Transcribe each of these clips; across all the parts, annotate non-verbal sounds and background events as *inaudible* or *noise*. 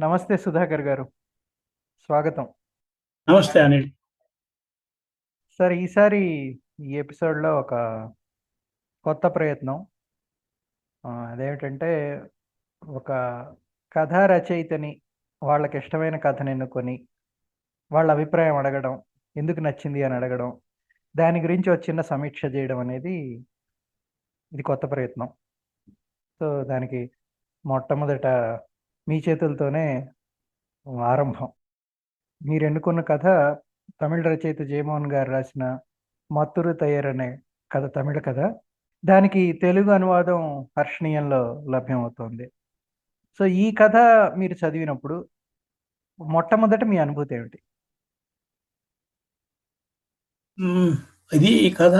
నమస్తే సుధాకర్ గారు. స్వాగతం. నమస్తే అనిల్. సార్ ఈసారి ఈ ఎపిసోడ్‌లో ఒక కొత్త ప్రయత్నం. అదేమిటంటే ఒక కథా రచయితని వాళ్ళకిష్టమైన కథని ఎన్నుకొని, వాళ్ళ అభిప్రాయం అడగడం, ఎందుకు నచ్చింది అని అడగడం, దాని గురించి ఒక చిన్న సమీక్ష చేయడం అనేది ఇది కొత్త ప్రయత్నం. సో, దానికి మొట్టమొదట మీ చేతులతోనే ఆరంభం. మీరు ఎన్నుకున్న కథ తమిళ రచయిత జయమోహన్ గారు రాసిన 'మత్తురు తయ్యర్ అనే కథ తమిళ కథ. దానికి తెలుగు అనువాదం హర్షణీయంలో లభ్యమవుతోంది. సో, ఈ కథ మీరు చదివినప్పుడు మొట్టమొదట మీ అనుభూతి ఏమిటి? ఇది ఈ కథ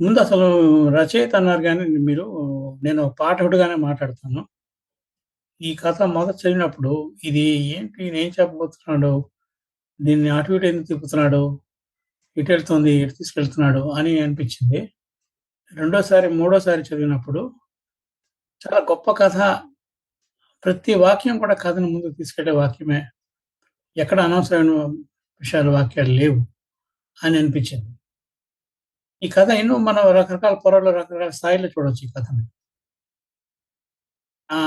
ముందు అసలు రచయిత అన్నారు కానీ మీరు నేను పాఠకుడుగానే మాట్లాడతాను. ఈ కథ మొదట చదివినప్పుడు ఇది ఏంటి నేను చెప్పబోతున్నాడు? దీన్ని అటు ఇటు ఎందుకు తిప్పుతున్నాడు? ఇటెళ్తుంది ఇటు తీసుకెళ్తున్నాడు? అని అనిపించింది. రెండోసారి, మూడోసారి చదివినప్పుడు చాలా గొప్ప కథ. ప్రతి వాక్యం కూడా కథను ముందుకు తీసుకెళ్ళే వాక్యమే. ఎక్కడ అనవసరమైన విషయాలు, వాక్యాలు లేవు అని అనిపించింది. ఈ కథ ఎన్నో మనం రకరకాల పొరల్లో, రకరకాల స్థాయిలో చూడవచ్చు ఈ కథని. ఆ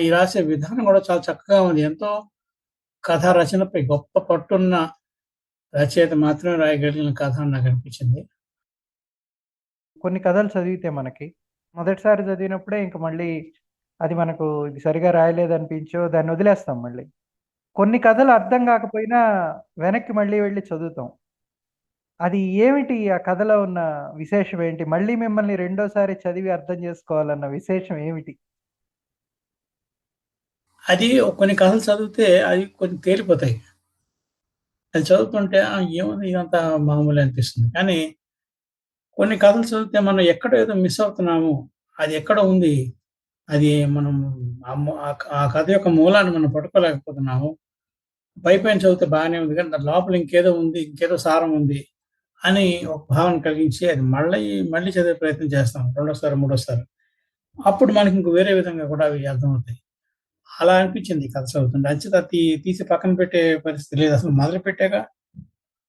ఈ రాసే విధానం కూడా చాలా చక్కగా ఉంది. ఎంతో కథా రచనపై గొప్ప పట్టున్న రచయిత మాత్రమే రాయగలిగిన కథ అని నాకనిపించింది. కొన్ని కథలు చదివితే మనకి, మొదటిసారి చదివినప్పుడే ఇంక మళ్ళీ అది మనకు ఇది సరిగా రాయలేదనిపించో దాన్ని వదిలేస్తాం మళ్ళీ. కొన్ని కథలు అర్థం కాకపోయినా వెనక్కి మళ్ళీ వెళ్ళి చదువుతాం. అది ఏమిటి ఆ కథలో ఉన్న విశేషం ఏంటి? మళ్ళీ మిమ్మల్ని రెండోసారి చదివి అర్థం చేసుకోవాలన్న విశేషం ఏమిటి? అది కొన్ని కథలు చదివితే అవి కొన్ని తేలిపోతాయి. అది చదువుతుంటే ఏముంది ఇదంతా మామూలు అనిపిస్తుంది. కానీ కొన్ని కథలు చదివితే మనం ఎక్కడో ఏదో మిస్ అవుతున్నాము. అది ఎక్కడో ఉంది. అది మనం ఆ ఆ కథ యొక్క మూలాన్ని మనం పట్టుకోలేకపోతున్నాము. పైపైన చదివితే బాగానే ఉంది కానీ దాని లోపల ఇంకేదో ఉంది. ఇంకేదో సారం ఉంది. అని ఒక భావన కలిగించి అది మళ్ళీ, మళ్ళీ చదివే ప్రయత్నం చేస్తాం. రెండోసారి, మూడోసారి. అప్పుడు మనకి ఇంక వేరే విధంగా కూడా అవి అర్థమవుతాయి. అలా అనిపించింది కథ చదువుతుంటే. అంచేత తీ తీసి పక్కన పెట్టే పరిస్థితి లేదు. అసలు మొదలుపెట్టాక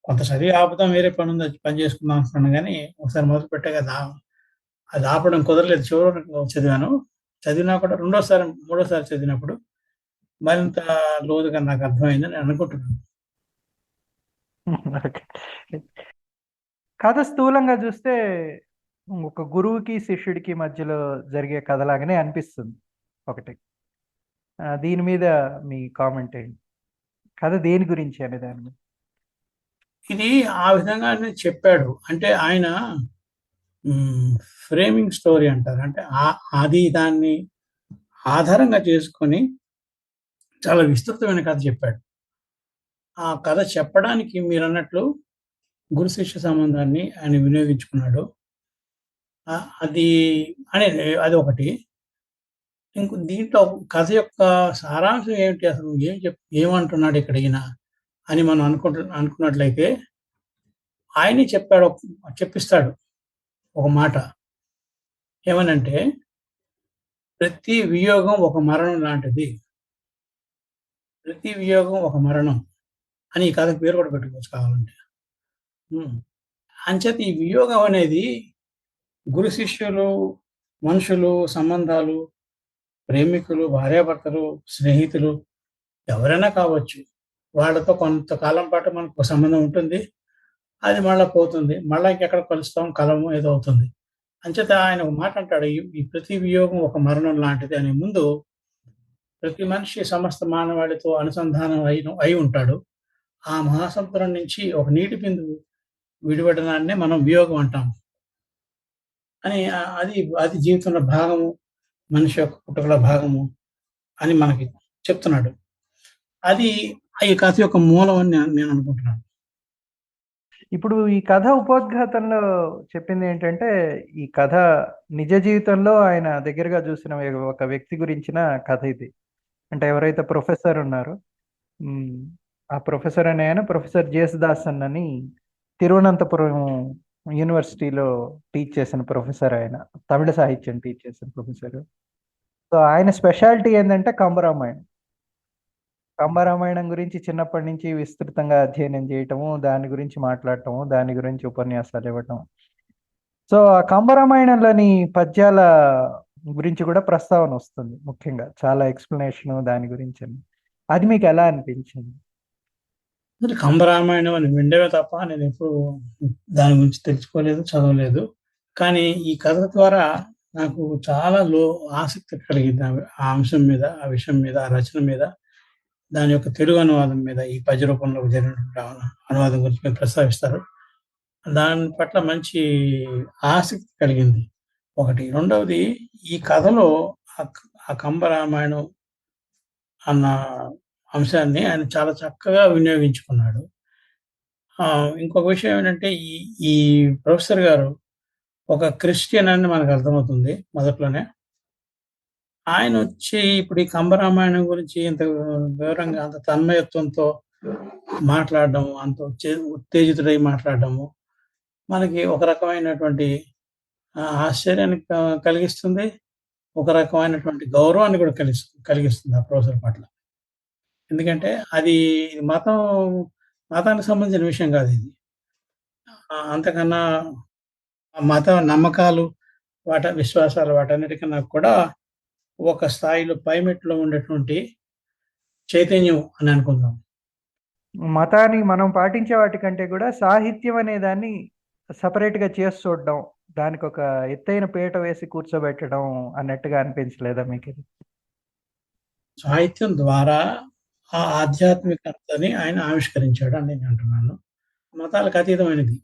కొంత చదివి ఆపుదాం వేరే పని అది పని చేసుకుందాం అనుకున్నాను కానీ ఒకసారి మొదలు పెట్టాక దా అది ఆపడం కుదరలేదు. చివరి చదివాను. చదివినా కూడా రెండోసారి, మూడోసారి చదివినప్పుడు మరింత లోతుగా నాకు అర్థమైందని నేను అనుకుంటున్నాను. *laughs* కథ స్థూలంగా చూస్తే ఒక గురువుకి, శిష్యుడికి మధ్యలో జరిగే కథలాగానే అనిపిస్తుంది ఒకటి. దీని మీద మీ కామెంట్ ఏంటి? కథ దేని గురించి అనే దాని మీద? ఇది ఆ విధంగా చెప్పాడు. అంటే ఆయన ఫ్రేమింగ్ స్టోరీ అంటారు. అంటే అది దాన్ని ఆధారంగా చేసుకొని చాలా విస్తృతమైన కథ చెప్పాడు. ఆ కథ చెప్పడానికి మీరన్నట్లు గురు శిష్య సంబంధాన్ని ఆయన వినియోగించుకున్నాడు. అది అనేది అది ఒకటి ఇంకో దీంట్లో కథ యొక్క సారాంశం ఏమిటి అసలు? ఏం చెప్ ఏమంటున్నాడు ఇక్కడ ఈయన? అని మనం అనుకుంటు అనుకున్నట్లయితే ఆయనే చెప్పాడు. చెప్పిస్తాడు ఒక మాట. ఏమనంటే ప్రతి వియోగం ఒక మరణం లాంటిది. ప్రతి వియోగం ఒక మరణం. అని ఈ కథకు పేరు కూడా పెట్టుకోవచ్చు కావాలంటే. అంచేత ఈ వియోగం అనేది గురు శిష్యులు, మనుషులు, సంబంధాలు, ప్రేమికులు, భార్యాభర్తలు, స్నేహితులు ఎవరైనా కావచ్చు. వాళ్ళతో కొంతకాలం పాటు మనకు సంబంధం ఉంటుంది. అది మళ్ళా పోతుంది. మళ్ళా ఇంకెక్కడ కలుస్తాం, కలము ఏదో అవుతుంది. అంచేత ఆయన ఒక మాట అంటాడు. ఈ ప్రతి వియోగం ఒక మరణం లాంటిది అనే ముందు ప్రతి మనిషి సమస్త మానవాళితో అనుసంధానం అయిన అయి ఉంటాడు. ఆ మహాసముద్రం నుంచి ఒక నీటి బిందువు విడిపడడాన్నే మనం వియోగం అంటాము అని అది అది జీవితంలో భాగము. మనిషి యొక్క పుట్టుకల భాగము అని మనకి చెప్తున్నాడు. అది ఈ కథ యొక్క మూలం అని నేను అనుకుంటున్నాను. ఇప్పుడు ఈ కథ ఉపోద్ఘాతంలో చెప్పిందేంటంటే, ఈ కథ నిజ జీవితంలో ఆయన దగ్గరగా చూసిన ఒక వ్యక్తి గురించిన కథ ఇది. అంటే ఎవరైతే ప్రొఫెసర్ ఉన్నారో ఆ ప్రొఫెసర్ అనే ఆయన ప్రొఫెసర్ జేసుదాసన్ అని తిరువనంతపురం యూనివర్సిటీలో టీచ్ చేసిన ప్రొఫెసర్ ఆయన. తమిళ సాహిత్యం టీచ్ చేసిన ప్రొఫెసర్. సో, ఆయన స్పెషాలిటీ ఏంటంటే కంబరామాయణం. కంబరామాయణం గురించి చిన్నప్పటి నుంచి విస్తృతంగా అధ్యయనం చేయటము, దాని గురించి మాట్లాడటము, దాని గురించి ఉపన్యాసాలు ఇవ్వటం. సో, ఆ కంబరామాయణంలోని పద్యాల గురించి కూడా ప్రస్తావన వస్తుంది ముఖ్యంగా. చాలా ఎక్స్‌ప్లనేషను దాని గురించి అది మీకు ఎలా అనిపించింది? మరి కంబరామాయణం అని విండమే తప్ప నేను ఎప్పుడు దాని గురించి తెలుసుకోలేదు, చదవలేదు. కానీ ఈ కథ ద్వారా నాకు చాలా లో ఆసక్తి కలిగింది. ఆ అంశం మీద, ఆ విషయం మీద, ఆ రచన మీద, దాని యొక్క తెలుగు అనువాదం మీద, ఈ పద్య రూపంలో జరిగినటువంటి అనువాదం గురించి మీరు ప్రస్తావిస్తారు. దాని పట్ల మంచి ఆసక్తి కలిగింది. ఒకటి. రెండవది ఈ కథలో ఆ క ఆ కంబరామాయణం అన్న అంశాన్ని ఆయన చాలా చక్కగా వినియోగించుకున్నాడు. ఇంకొక విషయం ఏంటంటే ఈ ఈ ప్రొఫెసర్ గారు ఒక క్రిస్టియన్ అని మనకు అర్థమవుతుంది మొదట్లోనే. ఆయన వచ్చి ఇప్పుడు ఈ కంబరామాయణం గురించి ఇంత వివరంగా అంత తన్మయత్వంతో మాట్లాడడం, అంత ఉత్తేజితుడై మాట్లాడడము, మనకి ఒక రకమైనటువంటి ఆశ్చర్యాన్ని కలిగిస్తుంది. ఒక రకమైనటువంటి గౌరవాన్ని కూడా కలిగి కలిగిస్తుంది ఆ ప్రొఫెసర్ పట్ల. ఎందుకంటే అది మతం మతానికి సంబంధించిన విషయం కాదిది. ఆహ్, అంతకన్నా మత నమ్మకాలు, వాట విశ్వాసాలు వాటన్నిటికన్నా కూడా ఒక స్థాయిలో పైమెట్టులో ఉండేటువంటి చైతన్యం అని అనుకుందాం. మతాన్ని మనం పాటించే వాటికంటే కూడా సాహిత్యం అనే దాన్ని సెపరేట్‌గా చేసి చూడడం. దానికొక ఎత్తైన పీట వేసి కూర్చోబెట్టడం అన్నట్టుగా అనిపించలేదా మీకిది? సాహిత్యం ద్వారా ఆ ఆధ్యాత్మికతని ఆయన ఆవిష్కరించాడు అని నేను అంటున్నాను. మతాలకు అతీతమైనది.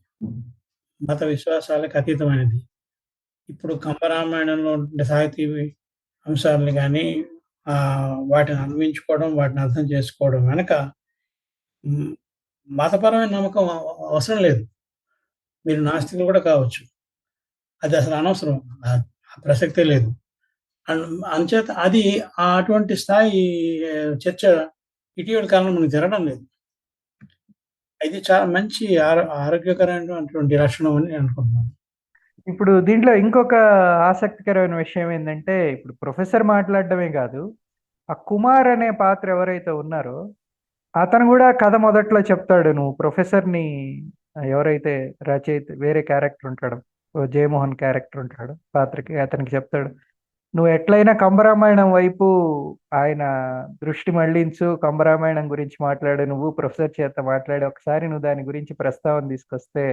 మత విశ్వాసాలకు అతీతమైనది. ఇప్పుడు కంబరామాయణంలో ఉండే సాహితీ అంశాలని కానీ వాటిని అన్వయించుకోవడం, వాటిని అర్థం చేసుకోవడం వెనక మతపరమైన నమ్మకం అవసరం లేదు. మీరు నాస్తికులు కూడా కావచ్చు. అది అసలు అనవసరం. ఆ ప్రసక్తే లేదు. అండ్ అంచేత అది ఆ అటువంటి స్థాయి చర్చ ఇటీవల కాలంలో మనకు జరగడం లేదు. ఇది చాలా మంచి ఆరోగ్యకరమైనటువంటి లక్షణం అని నేను అనుకుంటున్నాను. ఇప్పుడు దీంట్లో ఇంకొక ఆసక్తికరమైన విషయం ఏంటంటే ఇప్పుడు ప్రొఫెసర్ మాట్లాడడమే కాదు ఆ కుమార్ అనే పాత్ర ఎవరైతే ఉన్నారో, అతను కూడా కథ మొదట్లో చెప్తాడు. నువ్వు ప్రొఫెసర్‌ని ఎవరైతే రచయిత వేరే క్యారెక్టర్ ఉంటాడు ఓ జయమోహన్ క్యారెక్టర్ ఉంటాడు పాత్రకి. అతనికి చెప్తాడు. నువ్వు ఎట్లైనా కంబరామాయణం వైపు ఆయన దృష్టి మళ్ళించు. కంబరామాయణం గురించి మాట్లాడు. నువ్వు ప్రొఫెసర్ చేత మాట్లాడి ఒకసారి నువ్వు దాని గురించి ప్రస్తావన తీసుకొస్తే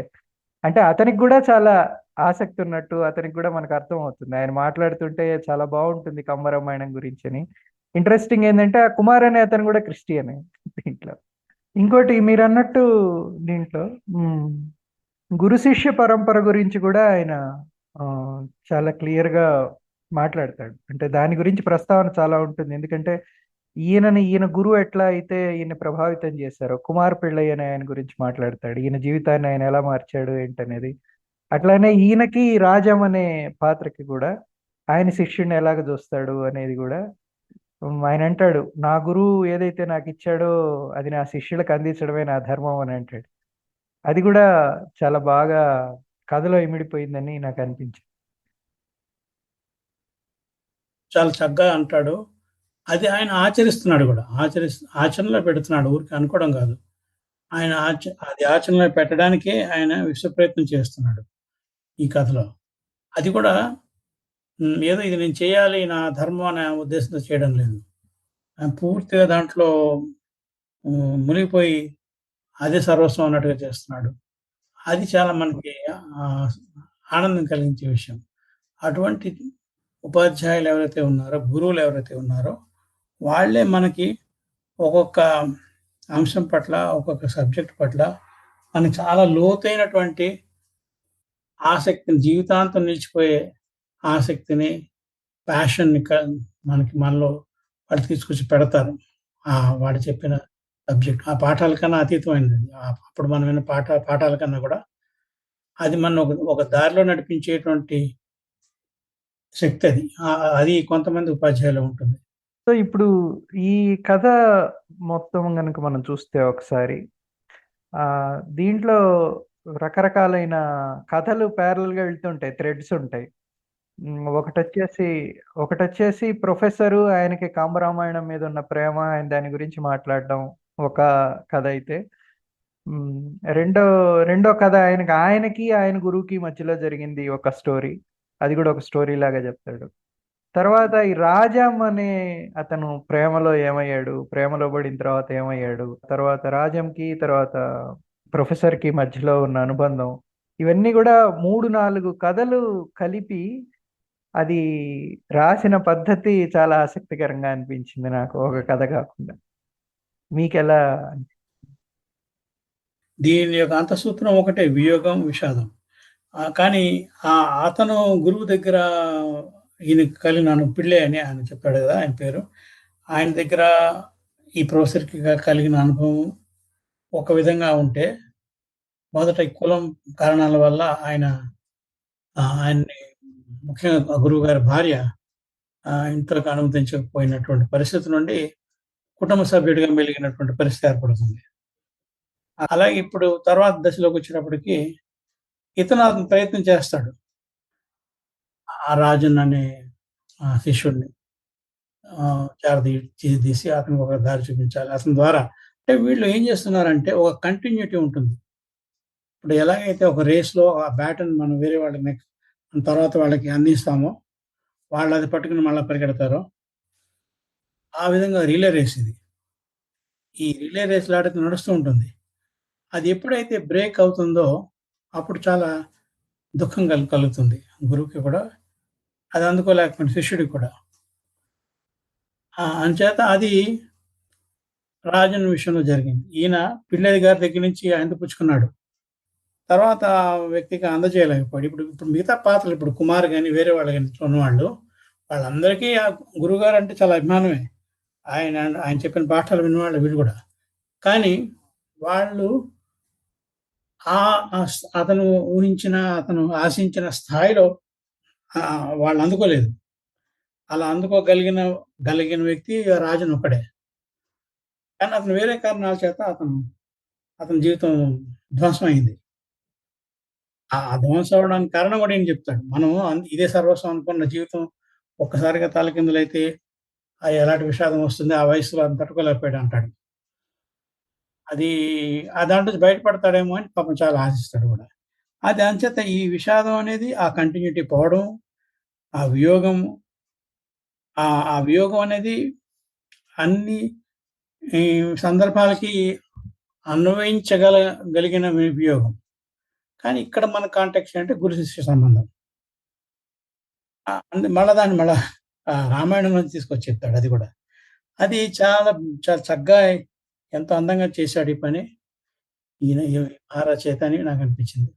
అంటే అతనికి కూడా చాలా ఆసక్తి ఉన్నట్టు అతనికి కూడా మనకు అర్థం అవుతుంది ఆయన మాట్లాడుతుంటే చాలా బాగుంటుంది కంబరామాయణం గురించి అని ఇంట్రెస్టింగ్ ఏంటంటే ఆ కుమార్ అనే అతను కూడా క్రిస్టియనే దీంట్లో. ఇంకోటి మీరన్నట్టు దీంట్లో గురు శిష్య పరంపర గురించి కూడా ఆయన చాలా క్లియర్‌గా మాట్లాడతాడు. అంటే దాని గురించి ప్రస్తావన చాలా ఉంటుంది. ఎందుకంటే ఈయనని ఈయన గురువు ఎట్లా అయితే ఈయన ప్రభావితం చేశారో, కుమార్ పిళ్ళయ్య అనే ఆయన గురించి మాట్లాడతాడు. ఈయన జీవితాన్ని ఆయన ఎలా మార్చాడు ఏంటనేది. అట్లానే ఈయనకి రాజం అనే పాత్రకి కూడా ఆయన శిష్యుడిని ఎలాగ చూస్తాడు అనేది కూడా ఆయన అంటాడు. నా గురువు ఏదైతే నాకు ఇచ్చాడో అది నా శిష్యులకు అందించడమే నా ధర్మం అని అంటాడు. అది కూడా చాలా బాగా కథలో ఇమిడిపోయిందని నాకనిపించింది. చాలా చక్కగా అంటాడు. అది ఆయన ఆచరిస్తున్నాడు కూడా ఆచరి ఆచరణలో పెడుతున్నాడు. ఊరికి అనుకోవడం కాదు ఆయన ఆచ అది ఆచరణలో పెట్టడానికే ఆయన విశ్వ ప్రయత్నం చేస్తున్నాడు. ఈ కథలో. అది కూడా ఏదో ఇది నేను చేయాలి నా ధర్మం అనే ఉద్దేశంతో చేయడం లేదు. ఆయన పూర్తిగా దాంట్లో మునిగిపోయి అదే సర్వస్వం అన్నట్టుగా చేస్తున్నాడు. అది చాలా మనకి ఆనందం కలిగించే విషయం. అటువంటి ఉపాధ్యాయులు ఎవరైతే ఉన్నారో, గురువులు ఎవరైతే ఉన్నారో, వాళ్ళే మనకి ఒక్కొక్క అంశం పట్ల, ఒక్కొక్క సబ్జెక్ట్ పట్ల మనకి చాలా లోతైనటువంటి ఆసక్తిని జీవితాంతం నిలిచిపోయే ఆసక్తిని, ప్యాషన్‌ని మనకి మనలో వాళ్ళు తీసుకొచ్చి పెడతారు. వాడు చెప్పిన సబ్జెక్ట్. ఆ పాఠాల కన్నా అతీతమైనది. అప్పుడు మనం విన్న పాఠ పాఠాల కన్నా కూడా అది మన ఒక ఒక దారిలో నడిపించేటువంటి శక్తి అది. అది కొంతమంది ఉపాధ్యాయులు ఉంటుంది. సో, ఇప్పుడు ఈ కథ మొత్తం కనుక మనం చూస్తే ఒకసారి దీంట్లో రకరకాలైన కథలు ప్యారల్గా వెళ్తుంటాయి. థ్రెడ్స్ ఉంటాయి. ఒకటి వచ్చేసి ఒకటి వచ్చేసి ప్రొఫెసరు ఆయనకి కాంబరామాయణం మీద ఉన్న ప్రేమ ఆయన దాని గురించి మాట్లాడడం ఒక కథ అయితే. రెండో రెండో కథ ఆయనకి ఆయనకి, ఆయన గురువుకి మధ్యలో జరిగింది ఒక స్టోరీ. అది కూడా ఒక స్టోరీ లాగా చెప్తాడు తర్వాత ఈ రాజం అనే అతను ప్రేమలో ఏమయ్యాడు? ప్రేమలో పడిన తర్వాత ఏమయ్యాడు? తర్వాత రాజంకి, తర్వాత ప్రొఫెసర్‌కి మధ్యలో ఉన్న అనుబంధం. ఇవన్నీ కూడా మూడు నాలుగు కథలు కలిపి అది రాసిన పద్ధతి చాలా ఆసక్తికరంగా అనిపించింది నాకు. ఒక కథ కాకుండా మీకెలా దీని యొక్క అంతఃసూత్రం ఒకటే వియోగం, విషాదం. కానీ ఆ అతను గురువు దగ్గర ఈయనకి కలిగిన అను పిళ్ళే అని ఆయన చెప్పాడు కదా ఆయన పేరు. ఆయన దగ్గర ఈ ప్రొఫెసర్‌కి కలిగిన అనుభవం ఒక విధంగా ఉంటే, మొదట కులం కారణాల వల్ల ఆయన ఆయన్ని ముఖ్యంగా గురువు గారి భార్య ఇంతకు ఇంట్లోకి అనుమతించకపోయినటువంటి పరిస్థితి నుండి కుటుంబ సభ్యుడిగా మెలిగినటువంటి పరిస్థితి ఏర్పడుతుంది. అలాగే ఇప్పుడు తర్వాత దశలోకి వచ్చినప్పటికీ ఇతను అతను ప్రయత్నం చేస్తాడు. ఆ రాజన్ అనే శిష్యుడిని ఆహ్, చేరదీ తీసి అతనికి ఒక దారి చూపించాలి. అతని ద్వారా అంటే వీళ్ళు ఏం చేస్తున్నారంటే ఒక కంటిన్యూటీ ఉంటుంది. ఇప్పుడు ఎలాగైతే ఒక రేస్‌లో ఆ బ్యాటన్ మనం వేరే వాళ్ళకి నెక్స్ట్ తర్వాత వాళ్ళకి అందిస్తామో, వాళ్ళు అది పట్టుకొని మళ్ళీ పరిగెడతారో ఆ విధంగా రిలే రేస్ ఇది. ఈ రిలే రేస్ లాట నడుస్తూ ఉంటుంది. అది ఎప్పుడైతే బ్రేక్ అవుతుందో, అప్పుడు చాలా దుఃఖం కల్ కలుగుతుంది. గురువుకి కూడా, అది అందుకోలేకపోయిన శిష్యుడికి కూడా. అంచేత అది రాజన్ విషయంలో జరిగింది. ఈయన పిల్లది గారి దగ్గర నుంచి అందిపుచ్చుకున్నాడు. తర్వాత ఆ వ్యక్తికి అందజేయలేకపోయాడు. ఇప్పుడు ఇప్పుడు మిగతా పాత్రలు ఇప్పుడు కుమార్ కానీ వేరే వాళ్ళు కానీ ఉన్నవాళ్ళు, వాళ్ళందరికీ ఆ గురువుగారంటే చాలా అభిమానమే. ఆయన ఆయన చెప్పిన పాఠాలు విన్నవాళ్ళు వీళ్ళు కూడా కానీ వాళ్ళు ఆ అతను ఊహించిన, అతను ఆశించిన స్థాయిలో వాళ్ళు అందుకోలేదు. అలా అందుకోగలిగిన గలిగిన వ్యక్తి రాజును ఒక్కడే. కానీ అతను వేరే కారణాల చేత అతను అతని జీవితం ధ్వంసం అయింది. ఆ ధ్వంసం అవ్వడానికి కారణం కూడా ఏం చెప్తాడు. మనం ఇదే సర్వస్వం అనుకున్న జీవితం ఒక్కసారిగా తలకిందులైతే ఆహ్, ఎలాంటి విషాదం వస్తుంది. ఆ వయసులో అది తట్టుకోలేకపోయాడు అంటాడు. అది ఆ దాంట్లో బయటపడతాడేమో అని పాపం చాలా ఆశిస్తాడు కూడా అది అంచేత ఈ విషాదం అనేది ఆ కంటిన్యూటీ పోవడం, ఆ వియోగం ఆ! ఆ వియోగం అనేది అన్ని ఈ సందర్భాలకి అన్వయించగల గలిగిన వియోగం. కానీ ఇక్కడ మన కాంటాక్ట్ అంటే గురు శిష్య సంబంధం. మళ్ళా దాన్ని మళ్ళా ఆహ్, రామాయణం నుంచి తీసుకొచ్చి చెప్తాడు అది కూడా అది చాలా చాలా చక్కగా ఎంతో అందంగా చేశాడు ఈ పని. ఈయన ఆ రచయిత అని నాకనిపించింది.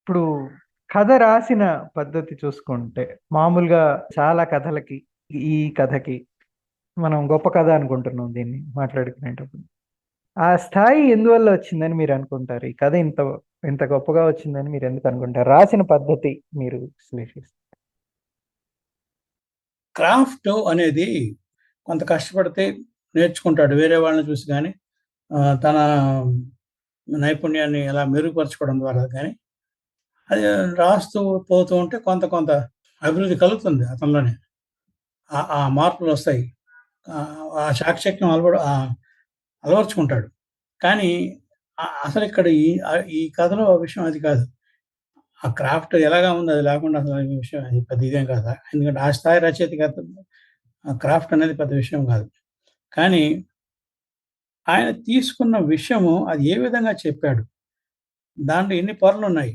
ఇప్పుడు కథ రాసిన పద్ధతి చూసుకుంటే, మామూలుగా చాలా కథలకి, ఈ కథకి మనం గొప్ప కథ అనుకుంటున్నాం దీన్ని మాట్లాడుకునేటప్పుడు. ఆ స్థాయి ఎందువల్ల వచ్చిందని మీరనుకుంటారు? ఈ కథ ఇంత ఇంత గొప్పగా వచ్చిందని మీరెందుకు అనుకుంటారు? రాసిన పద్ధతి మీరు విశ్లేషిస్తే. క్రాఫ్ట్ అనేది కొంత కష్టపడితే నేర్చుకుంటాడు. వేరే వాళ్ళని చూసి కానీ తన నైపుణ్యాన్ని ఎలా మెరుగుపరచుకోవడం ద్వారా కానీ అది రాస్తూ పోతూ ఉంటే కొంత కొంత అభివృద్ధి కలుగుతుంది అతనిలోనే. ఆ మార్పులు వస్తాయి ఆ చాకచక్యం అలవడు అలవర్చుకుంటాడు కానీ అసలు ఇక్కడ ఈ ఈ కథలో విషయం అది కాదు. ఆ క్రాఫ్ట్ ఎలాగా ఉంది అది లేకుండా అసలు ఈ విషయం అది పెద్ద ఇదేం కాదు. ఎందుకంటే ఆ స్థాయి రచయితకి ఆ క్రాఫ్ట్ అనేది పెద్ద విషయం కాదు. కానీ ఆయన తీసుకున్న విషయము అది ఏ విధంగా చెప్పాడు? దాంట్లో ఎన్ని పొరలు ఉన్నాయి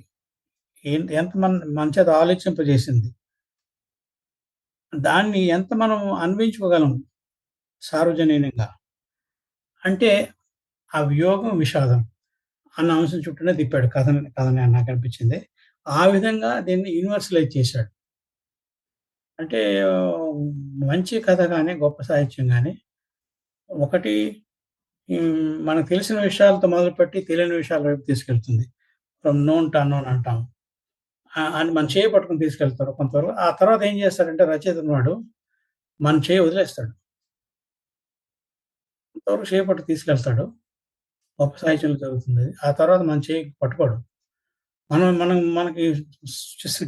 ఎంత మన మన చేత ఆలోచింపజేసింది? దాన్ని ఎంత మనం అన్వయించుకోగలం సార్వజనీయంగా అంటే ఆ వియోగం, విషాదం అన్న అంశం చుట్టూనే తిప్పాడు కథని కథని నాకు అనిపించింది ఆ విధంగా దీన్ని యూనివర్సలైజ్ చేశాడు. అంటే మంచి కథ కానీ గొప్ప సాహిత్యం కానీ ఒకటి మనకు తెలిసిన విషయాలతో మొదలుపెట్టి తెలియని విషయాల వైపు తీసుకెళ్తుంది. ఫ్రమ్ నోన్ టు అన్నోన్ అంటాం. అని మన చేయి పట్టుకొని తీసుకెళ్తారు కొంతవరకు. ఆ తర్వాత ఏం చేస్తాడంటే రచయిత ఉన్నవాడు మన చేయి వదిలేస్తాడు. కొంతవరకు చేయి పట్టుకు తీసుకెళ్తాడు. గొప్ప సాహిత్యంలో జరుగుతుంది ఆ తర్వాత మన చేయి పట్టుకోడు. మనం మనం మనకి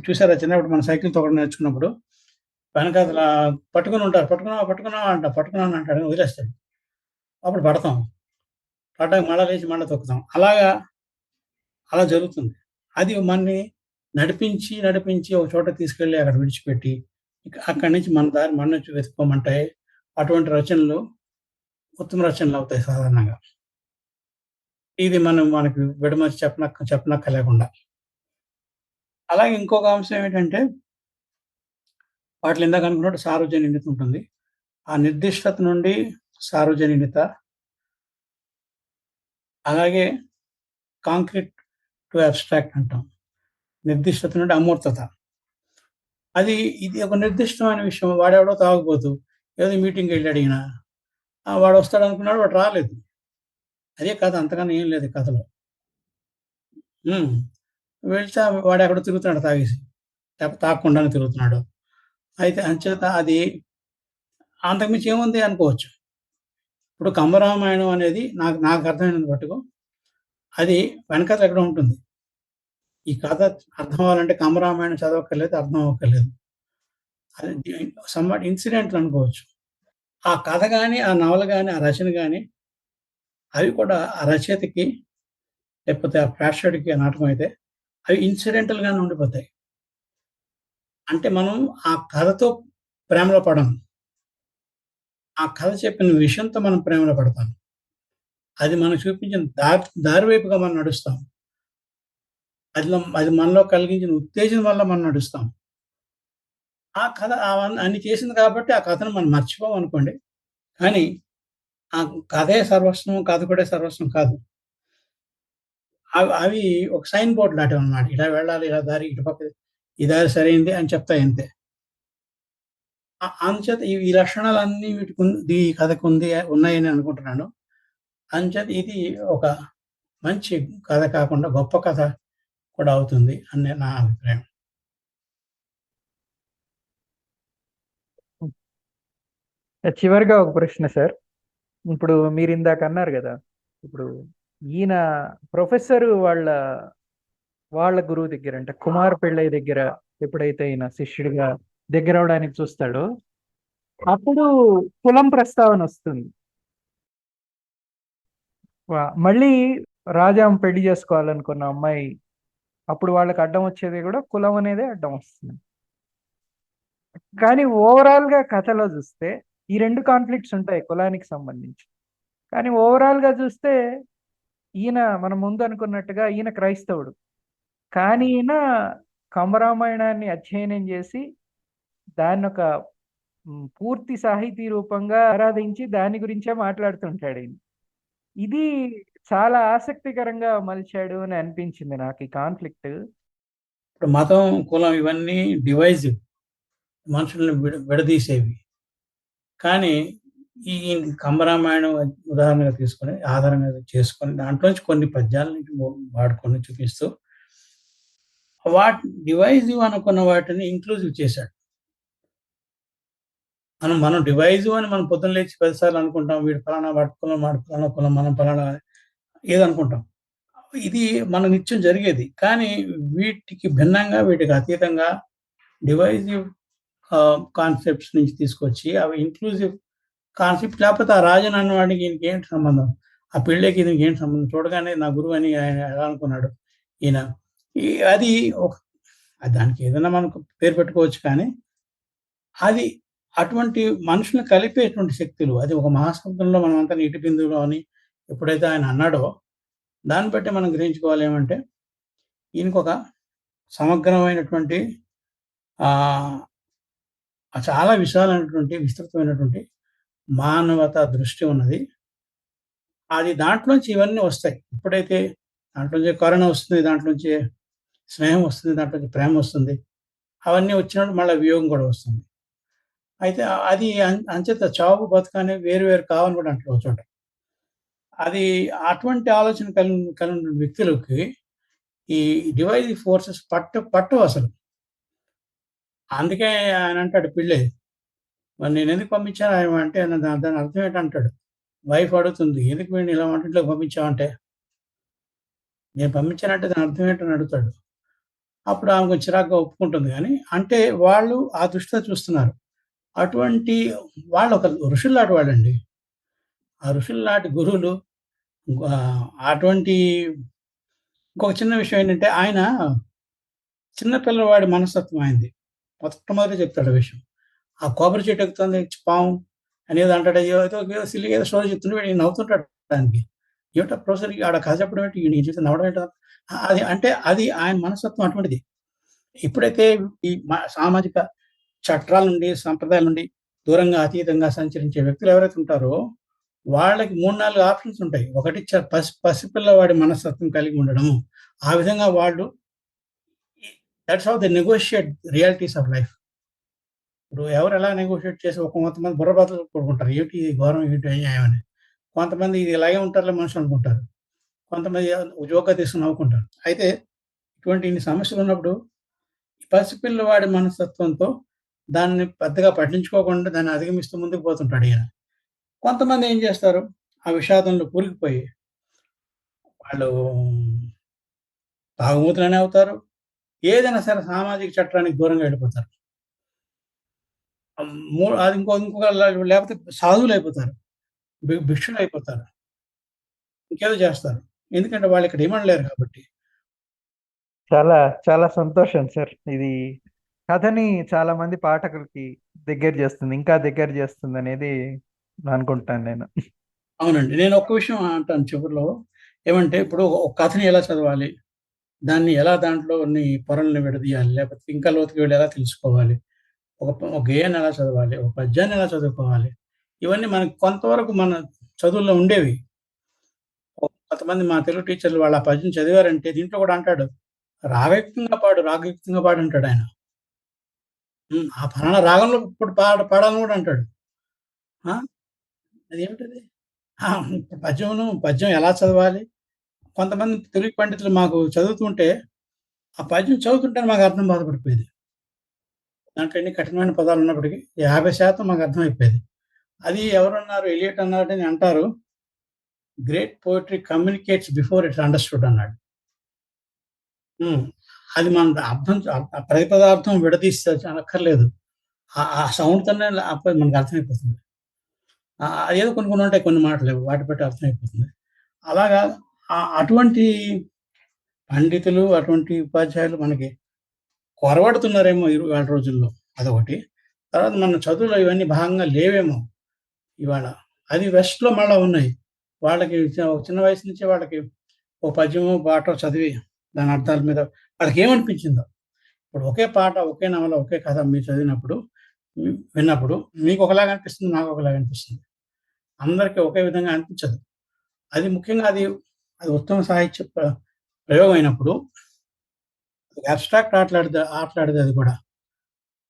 చూసారా చిన్నప్పుడు మన సైకిల్ తొక్కడం నేర్చుకున్నప్పుడు వెనకాల పట్టుకొని ఉంటారు పట్టుకున్నావా పట్టుకున్నావా అంట పట్టుకున్నాను అంటాడు వదిలేస్తాడు అప్పుడు పడతాం. పడ్డాక మళ్ళా లేచి మళ్ళీ తొక్కుతాం. అలాగా అలా జరుగుతుంది. అది మనని నడిపించి నడిపించి ఒక చోట తీసుకెళ్ళి అక్కడ విడిచిపెట్టి అక్కడి నుంచి మన దారి మన నుంచి వెతుక్కోమంటాయి అటువంటి రచనలు ఉత్తమ రచనలు అవుతాయి సాధారణంగా. ఇది మనం మనకి విడమర్చి చెప్పనక్క చెప్పనక్క లేకుండా అలాగే ఇంకొక అంశం ఏంటంటే వాటిలో ఇందాక అనుకున్నట్టు సార్వజనిక ఉంటుంది ఆ నిర్దిష్టత నుండి సార్వజనీయత అలాగే కాంక్రీట్ టు అబ్స్ట్రాక్ట్ అంటాం. నిర్దిష్టత నుండి అమూర్తత. అది ఇది ఒక నిర్దిష్టమైన విషయం. వాడెవడో తాగకపోతూ ఏదో మీటింగ్కి వెళ్ళి అడిగినా వాడు వస్తాడు అనుకున్నాడు వాడు రాలేదు. అదే కథ అంతకన్నా ఏం లేదు కథలో. వెళ్తే వాడు ఎక్కడ తిరుగుతున్నాడు తాగేసి. తాగకుండానే తిరుగుతున్నాడు. అయితే అంచేత అది అంతకుమించి ఏముంది అనుకోవచ్చు. ఇప్పుడు కంబరామాయణం అనేది నాకు నాకు అర్థమైనంత మట్టుకు అది వెనకాల ఎక్కడ ఉంటుంది. ఈ కథ అర్థం అవ్వాలంటే కంబరామాయణం చదవక్కర్లేదు అర్థం అవ్వక్కర్లేదు. అది సమ్మట్ ఇన్సిడెంట్లు అనుకోవచ్చు. ఆ కథ కానీ ఆ నవల కానీ ఆ రచన కానీ అవి కూడా ఆ రచయితకి లేకపోతే ఆ ప్రేక్షకుడికి ఆ నాటకం అయితే అవి ఇన్సిడెంటల్ గానే ఉండిపోతాయి. అంటే మనం ఆ కథతో ప్రేమలో పడం ఆ కథ చెప్పిన విషయంతో మనం ప్రేమలో పడతాం. అది మనం చూపించిన దారి దారి వైపుగా మనం నడుస్తాం. అది అది మనలో కలిగించిన ఉత్తేజం వల్ల మనం నడుస్తాం. ఆ కథ అవన్నీ అన్ని చేసింది కాబట్టి ఆ కథను మనం మర్చిపోం అనుకోండి. కానీ ఆ కథే సర్వస్వం కథ కూడా సర్వస్వం కాదు. అవి అవి ఒక సైన్ బోర్డు లాంటివి అన్నమాట. ఇలా వెళ్ళాలి ఇలా దారి ఇటు పక్క ఈ దారి సరైంది అని చెప్తాయి అంతే. అందుచేత ఈ లక్షణాలన్నీ వీటికి ఈ కథకు ఉంది ఉన్నాయని అనుకుంటున్నాను. అందుచేత ఇది ఒక మంచి కథ కాకుండా గొప్ప కథ కూడా అవుతుంది అని నా అభిప్రాయం. చివరిగా ఒక ప్రశ్న సార్. ఇప్పుడు మీరు ఇందాక అన్నారు కదా ఇప్పుడు ఈయన ప్రొఫెసర్ వాళ్ళ వాళ్ళ గురువు దగ్గర అంటే కుమార్ పెళ్ళయ్య దగ్గర ఎప్పుడైతే ఈయన శిష్యుడిగా దగ్గర అవడానికి చూస్తాడో. అప్పుడు కులం ప్రస్తావన వస్తుంది. వా- మళ్ళీ రాజాం పెళ్ళి చేసుకోవాలనుకున్న అమ్మాయి అప్పుడు వాళ్ళకి అడ్డం వచ్చేది కూడా కులం అనేది అడ్డం వస్తుంది. కానీ ఓవరాల్గా కథలో చూస్తే ఈ రెండు కాన్ఫ్లిక్ట్స్ ఉంటాయి కులానికి సంబంధించి. కానీ ఓవరాల్గా చూస్తే ఈయన మనం ముందు అనుకున్నట్టుగా ఈయన క్రైస్తవుడు. కానీ ఈయన కంబరామాయణాన్ని అధ్యయనం చేసి దాన్ని ఒక పూర్తి సాహితీ రూపంగా ఆరాధించి దాని గురించే మాట్లాడుతుంటాడు ఈయన. ఇది చాలా ఆసక్తికరంగా మలిచాడు అని అనిపించింది నాకు ఈ కాన్ఫ్లిక్ట్. ఇప్పుడు మతం కులం ఇవన్నీ డివైజ్ మనుషులను విడదీసేవి. కానీ ఈ కంబరామాయణం ఉదాహరణగా తీసుకొని ఆధారంగా చేసుకొని దాంట్లోంచి కొన్ని పద్యాలని వాడుకొని చూపిస్తూ వాటి డివైజివ్ అనుకున్న వాటిని ఇంక్లూజివ్ చేశాడు. మనం మనం డివైజ్ అని మనం పొద్దున్న లేచి పదిసార్లు అనుకుంటాం వీడు ఫలానా వాడి కులం వాడి ఫలానా కులం మనం ఫలానా ఏదనుకుంటాం. ఇది మన నిత్యం జరిగేది. కానీ వీటికి భిన్నంగా వీటికి అతీతంగా డివైజివ్ కాన్సెప్ట్స్ నుంచి తీసుకొచ్చి అవి ఇంక్లూజివ్ కాన్సెప్ట్ లేకపోతే ఆ రాజన్ అన్నవాడికి ఈయనకి ఏంటి సంబంధం? ఆ పెళ్ళికి ఈయనకి ఏంటి సంబంధం? చూడగానే నా గురువు అని ఆయన ఎలా అనుకున్నాడు? ఈయన ఈ- అది ఒక దానికి ఏదైనా మనకు పేరు పెట్టుకోవచ్చు కానీ అది అటువంటి మనుషులను కలిపేటువంటి శక్తులు అది ఒక మహాసముద్రంలో మనం అంతా నీటి బిందువులో అని ఎప్పుడైతే ఆయన అన్నాడో దాన్ని బట్టి మనం గ్రహించుకోవాలి ఏమంటే ఈయనకు ఒక సమగ్రమైనటువంటి చాలా విశాలమైనటువంటి విస్తృతమైనటువంటి మానవత దృష్టి ఉన్నది. అది దాంట్లోంచి ఇవన్నీ వస్తాయి. ఎప్పుడైతే దాంట్లోంచి కరుణ వస్తుంది దాంట్లోంచి స్నేహం వస్తుంది దాంట్లోంచి ప్రేమ వస్తుంది. అవన్నీ వచ్చినప్పుడు మళ్ళీ వియోగం కూడా వస్తుంది. అయితే అది అంచేత చావు బతుకు అనేవి వేరు వేరు కావని కూడా అంటారు ఒక చోట అది అటువంటి ఆలోచన కలిగి కలిగిన వ్యక్తులకి ఈ డివైజ్ ఫోర్సెస్ పట్ట పట్టవు అసలు. అందుకే ఆయన అంటాడు పిల్లే మరి నేను ఎందుకు పంపించాను ఆయన అంటే దాని అర్థం ఏంటంటాడు. వైఫ్ అడుగుతుంది ఎందుకు వీడిని ఇలా వంటింట్లోకి పంపించామంటే నేను పంపించానంటే దాని అర్థం ఏంటని అడుగుతాడు. అప్పుడు ఆమె కొంచెం చిరాకుగా ఒప్పుకుంటుంది కానీ అంటే వాళ్ళు ఆ దృష్టితో చూస్తున్నారు. అటువంటి వాళ్ళు ఒక ఋషుల్లాంటి వాళ్ళండి ఆ ఋషుల్లాంటి గురువులు అటువంటి ఇంకొక చిన్న విషయం ఏంటంటే ఆయన చిన్నపిల్లవాడి మనస్తత్వం అయింది మొట్టమొదటి చెప్తాడు ఆ విషయం. ఆ కొబ్బరి చెట్టు ఎక్కుతుంది పాము అనేది అంటాడు. అయ్యో ఏదో ఏదో ఏదో స్టోరీ చెప్తుంటే వీడు నవ్వుతుంటాడు దానికి ఏమిటో ప్రొఫెసర్? ఆడ కథ చెప్పడం ఏంటి నేను చూస్తే నవ్వడం ఏంటో? అది అంటే అది ఆయన మనస్తత్వం అటువంటిది. ఎప్పుడైతే ఈ మా- సామాజిక చట్టాల నుండి సంప్రదాయాల నుండి దూరంగా అతీతంగా సంచరించే వ్యక్తులు ఎవరైతే ఉంటారో వాళ్ళకి మూడు నాలుగు ఆప్షన్స్ ఉంటాయి. ఒకటి చ- పసి పసిపిల్లవాడి మనస్తత్వం కలిగి ఉండడము ఆ విధంగా వాళ్ళు that's how the negotiate realities of life ఇప్పుడు ఎవరు ఎలా నెగోషియేట్ చేసి ఒక కొంతమంది బుర్రబాతలు కొడుకుంటారు ఏమిటి ఇది ఘోరం? ఏమిటి అన్యాయం అని? కొంతమంది ఇది ఇలాగే ఉంటారులే మనుషులు అనుకుంటారు. కొంతమంది ఉద్యోగ తీసుకుని నవ్వుకుంటారు. అయితే ఇటువంటి ఇన్ని సమస్యలు ఉన్నప్పుడు పసిపిల్లవాడి మనస్తత్వంతో దాన్ని పెద్దగా పట్టించుకోకుండా దాన్ని అధిగమిస్తూ ముందుకు పోతుంటాడు ఈయన. కొంతమంది ఏం చేస్తారు? ఆ విషాదంలో కూరికిపోయి వాళ్ళు తాగుమూతులనే అవుతారు. ఏదైనా సరే సామాజిక చట్టానికి దూరంగా వెళ్ళిపోతారు. మూ- అది ఇంకో ఇంకొక లేకపోతే సాధువులు అయిపోతారు. భిక్షులు అయిపోతారు. ఇంకేదో చేస్తారు. ఎందుకంటే వాళ్ళు ఇక్కడ డిమాండ్ లేరు కాబట్టి. చాలా చాలా సంతోషం సార్. ఇది కథని చాలా మంది పాఠకులకి దగ్గర చేస్తుంది ఇంకా దగ్గర చేస్తుంది అనేది అనుకుంటాను నేను. అవునండి. నేను ఒక్క విషయం అంటాను చివరిలో. ఏమంటే ఇప్పుడు ఒక కథని ఎలా చదవాలి? దాన్ని ఎలా దాంట్లో కొన్ని పొరల్ని విడదీయాలి? లేకపోతే ఇంకా లోతుకి వెళ్ళి ఎలా తెలుసుకోవాలి? ఒక ఒక గేయాన్ని ఎలా చదవాలి? ఒక పద్యాన్ని ఎలా చదువుకోవాలి? ఇవన్నీ మనకు కొంతవరకు మన చదువుల్లో ఉండేవి. కొంతమంది మా తెలుగు టీచర్లు వాళ్ళ ఆ పద్యం చదివారంటే దీంట్లో కూడా అంటాడు రాగయుక్తంగా పాడు రాగయుక్తంగా పాడు అంటాడు ఆయన. ఆ ఫలానా రాగంలో ఇప్పుడు పాడ పాడాలని కూడా అంటాడు. అదేమిటది? పద్యమును పద్యం ఎలా చదవాలి? కొంతమంది తెలుగు పండితులు మాకు చదువుతుంటే ఆ పద్యం చదువుతుంటే మాకు అర్థం బాధపడిపోయేది. దాంట్లో ఎన్ని కఠినమైన పదాలు ఉన్నప్పటికీ యాభై శాతం మాకు అర్థమైపోయేది. అది ఎవరన్నారు? ఎలియట్ అన్నాడు అని అంటారు. Great poetry communicates before it's understood అన్నాడు. అది మన అర్థం ప్రతి పదార్థం విడదీస్తే అనక్కర్లేదు. ఆ- ఆ సౌండ్ తోనే మనకు అర్థమైపోతుంది. ఏదో కొన్ని కొన్ని ఉంటాయి కొన్ని మాటలు వాటి బట్టి అర్థమైపోతుంది. అలాగా అటువంటి పండితులు అటువంటి ఉపాధ్యాయులు మనకి కొరవడుతున్నారేమో ఇవాళ రోజుల్లో అదొకటి. తర్వాత మన చదువులో ఇవన్నీ భాగంగా లేవేమో ఇవాళ. అది వెస్ట్లో మళ్ళీ ఉన్నాయి. వాళ్ళకి చిన్న వయసు నుంచి వాళ్ళకి ఓ పద్యమో పాటో చదివి దాని అర్థాల మీద వాళ్ళకి ఏమనిపించిందో ఇప్పుడు ఒకే పాట ఒకే నవల ఒకే కథ మీరు చదివినప్పుడు విన్నప్పుడు మీకు ఒకలాగా అనిపిస్తుంది నాకు ఒకలాగా అనిపిస్తుంది. అందరికీ ఒకే విధంగా అనిపించదు. అది ముఖ్యంగా అది అది ఉత్తమ సాహిత్య ప్రయోగం అయినప్పుడు అబ్స్ట్రాక్ట్ ఆటలాడితే ఆటలాడితే అది కూడా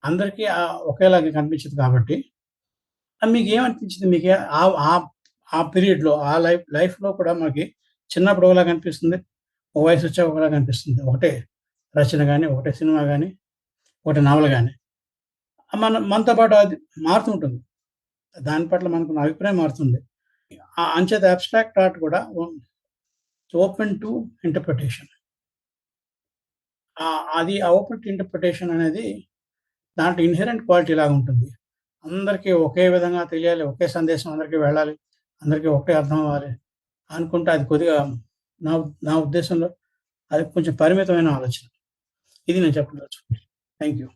అందరికీ ఒకేలాగా కనిపించదు కాబట్టి అది మీకు ఏమనిపించింది మీకు ఆ ఆ ఆ పీరియడ్లో ఆ లైఫ్ లైఫ్లో కూడా మనకి చిన్నప్పుడు ఒకలాగా కనిపిస్తుంది ఒక వయసు వచ్చాక ఒకలాగా కనిపిస్తుంది ఒకటే రచన కానీ ఒకటే సినిమా కానీ ఒకటి నవల కానీ మన మనతో పాటు అది మారుతుంటుంది. దాని పట్ల మనకు అభిప్రాయం మారుతుంది. ఆ అంచేత అబ్స్ట్రాక్ట్ ఆర్ట్ కూడా ఓపెన్ టు ఇంటర్ప్రిటేషన్ అది ఓపెన్ టు ఇంటర్ప్రిటేషన్ అనేది దాంట్లో ఇన్హెరెంట్ క్వాలిటీ లాగా ఉంటుంది. అందరికీ ఒకే విధంగా తెలియాలి ఒకే సందేశం అందరికీ వెళ్ళాలి అందరికీ ఒకటే అర్థం అవ్వాలి అనుకుంటే అది కొద్దిగా నా నా ఉద్దేశంలో అది కొంచెం పరిమితమైన ఆలోచన. ఇది నేను చెప్పవచ్చు థ్యాంక్ యూ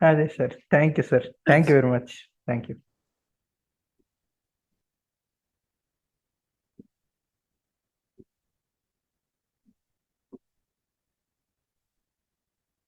అదే sir. Thank you sir thank you very much thank you